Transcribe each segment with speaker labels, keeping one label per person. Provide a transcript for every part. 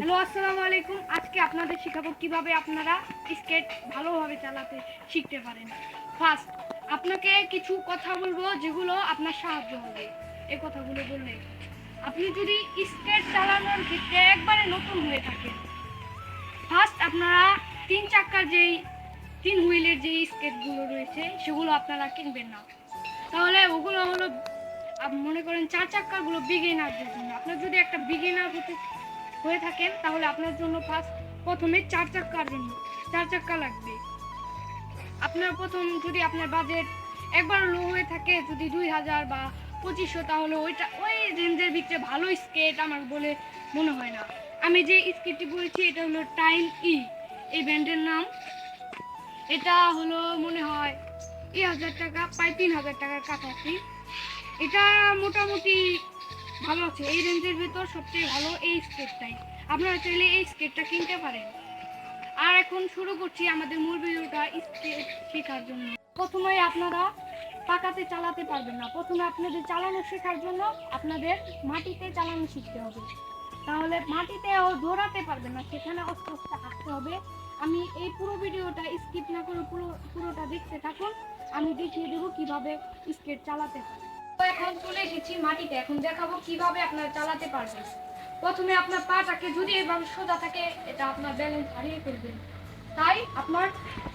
Speaker 1: Hello, আসসালামু আলাইকুম। আজকে আপনাদের শেখাবো কীভাবে আপনারা স্কেট ভালোভাবে চালাতে শিখতে পারেন। ফার্স্ট আপনাকে কিছু কথা বলব যেগুলো আপনার সাহায্য হবে। এই কথাগুলো বললে আপনি যদি স্কেট চালানোর ক্ষেত্রে একবারে নতুন হয়ে থাকেন ফার্স্ট আপনারা তিন চাকার যেই, তিন হুইলের যেই স্কেটগুলো রয়েছে, সেগুলো আপনারা কিনবেন না। তাহলে ওগুলো হলো মনে করেন চার চাকারগুলো বিগিনারদের জন্য। আপনার যদি একটা বিগিনার হতে হয়ে থাকেন, তাহলে আপনার জন্য ফার্স্ট প্রথমে চার চাক্কার জন্য চার চাক্কা লাগবে। আপনার প্রথম যদি আপনার বাজেট একবার লো হয়ে থাকে, যদি দুই হাজার বা পঁচিশশো, তাহলে ওইটা, ওই রেঞ্জের ভিতরে ভালো স্কেট আমার বলে মনে হয় না। আমি যে স্কেটটি বলেছি, এটা হলো টাইম ই এই ব্র্যান্ডের নাম। এটা হলো মনে হয় এই হাজার টাকা প্রায় তিন হাজার টাকার কাছাকাছি। এটা মোটামুটি ভালো আছে, এই রেঞ্জের ভিতর সবচেয়ে ভালো এই স্কেটটাই আপনারা চাইলে এই স্কেটটা কিনতে পারেন। আর এখন শুরু করছি আমাদের মূল ভিডিওটা স্কেট শেখার জন্য। প্রথমে আপনারা পাকাতে চালাতে পারবেন না। প্রথমে আপনাদের চালানো শেখার জন্য আপনাদের মাটিতে চালানো শিখতে হবে। তাহলে মাটিতে মাটিতেও দৌড়াতে পারবেন না, সেখানে আস্তে আস্তে হাঁটতে হবে। আমি এই পুরো ভিডিওটা স্কিপ না করে পুরো পুরোটা দেখতে থাকুন। আমি দেখিয়ে দেবো কীভাবে স্কেট চালাতে হয়। এখন চলে এসেছি মাটিতে। এখন দেখাবো কীভাবে আপনারা চালাতে পারবেন। প্রথমে আপনার পাটাকে যদি এভাবে সোজা থাকে, এটা আপনার ব্যালেন্স হারিয়ে ফেলবেন তাই আপনার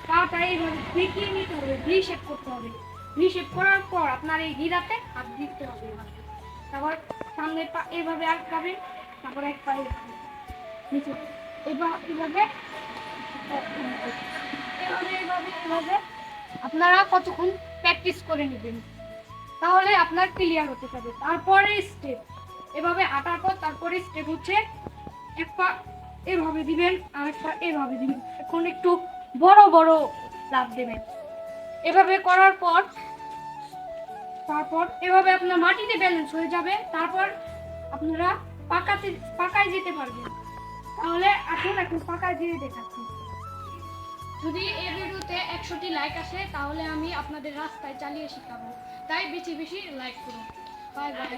Speaker 1: পাটা এইভাবে দেখিয়ে নিতে হবে ভিষেপ করতে হবে। ভিষেপ করার পর আপনার এই গিরাতে হাত দিতে হবে। তারপর সামনে পা এভাবে আটকাবেন তারপর এক পায়ে নিচে। এবার এভাবে এভাবে এভাবে এভাবে আপনারা কতক্ষণ প্র্যাকটিস করে নেবেন? তাহলে আপনার ক্লিয়ার হতে পারে তারপরে স্টেপ এভাবে হাঁটার পর তারপরে স্টেপ হচ্ছে এক পা এভাবে দিবেন, আর এক পা এভাবে দিবেন। এখন একটু বড় বড় লাভ দেবেন। এভাবে করার পর, তারপর এভাবে আপনার মাটিতে ব্যালেন্স হয়ে যাবে। তারপর আপনারা পাকাতে, পাকায় যেতে পারবেন। তাহলে এখন এখন পাকায় যেয়ে দেখাচ্ছি। যদি এই ভিডিওতে একশোটি লাইক আসে, তাহলে আমি আপনাদের রাস্তায় চালিয়ে শিখাবো। তাই বেশি বেশি লাইক করুন। Bye bye